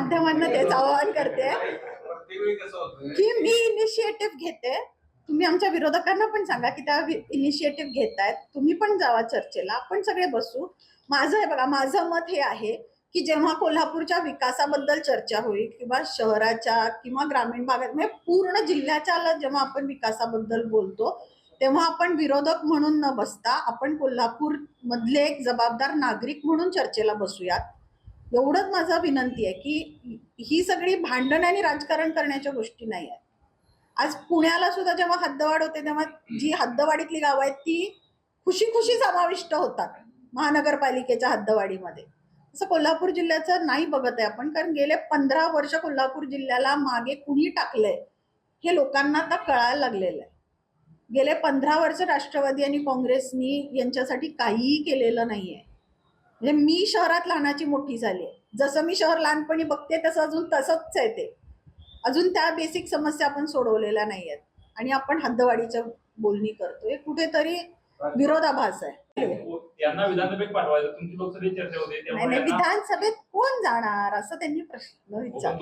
माध्यमांना तेच आवाहन करते. की मी इनिशिएटिव्ह घेते. तुम्ही आमच्या विरोधकांना पण सांगा की त्या इनिशिएटिव्ह घेत आहेत तुम्ही पण जावा चर्चेला. आपण सगळे बसू. माझं हे बघा माझं मत हे आहे की जेव्हा कोल्हापूरच्या विकासाबद्दल चर्चा होईल किंवा शहराच्या किंवा ग्रामीण भागात म्हणजे पूर्ण जिल्ह्याच्या जेव्हा आपण विकासाबद्दल बोलतो तेव्हा आपण विरोधक म्हणून न बसता आपण कोल्हापूर मधले एक जबाबदार नागरिक म्हणून चर्चेला बसूयात. एवढंच माझं विनंती आहे की ही सगळी भांडण आणि राजकारण करण्याच्या गोष्टी नाही आहेत. आज पुण्याला सुद्धा जेव्हा हद्दवाढ होते तेव्हा जी हद्दवाढीतली गावं आहेत ती खुशी खुशी समाविष्ट होतात महानगरपालिकेच्या हद्दवाढीमध्ये. असं कोल्हापूर जिल्ह्याचं नाही बघत आहे आपण कारण गेले पंधरा वर्ष कोल्हापूर जिल्ह्याला मागे कुणी टाकलंय हे लोकांना आता कळायला लागलेलं आहे. गेले पंधरा वर्ष राष्ट्रवादी आणि काँग्रेसनी यांच्यासाठी काहीही केलेलं नाही आहे म्हणजे मी शहरात लहानाची मोठी झाली आहे. जसं मी शहर लहानपणी बघते तसं अजून तसंच आहे ते. अजून त्या बेसिक समस्या आपण सोडवलेल्या नाही आहेत. आणि आपण हद्दवाढीच्या बोलणी करतोय. कुठेतरी विरोधाभास आहे. यांना विधानसभेत पाठवायचं. तुमची लोकसभेत चर्चा होते. नाही विधानसभेत कोण जाणार? असं त्यांनी प्रश्न मग विचारला.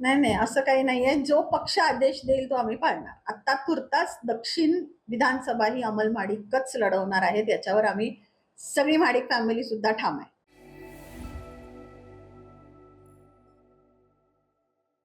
नाही नाही असं काही नाहीये. जो पक्ष आदेश देईल तो आम्ही पाळणार. आता तुर्तास दक्षिण विधानसभा ही अमल माडिकच लढवणार आहे त्याच्यावर आम्ही सगळी माडिक फॅमिली सुद्धा ठाम आहे.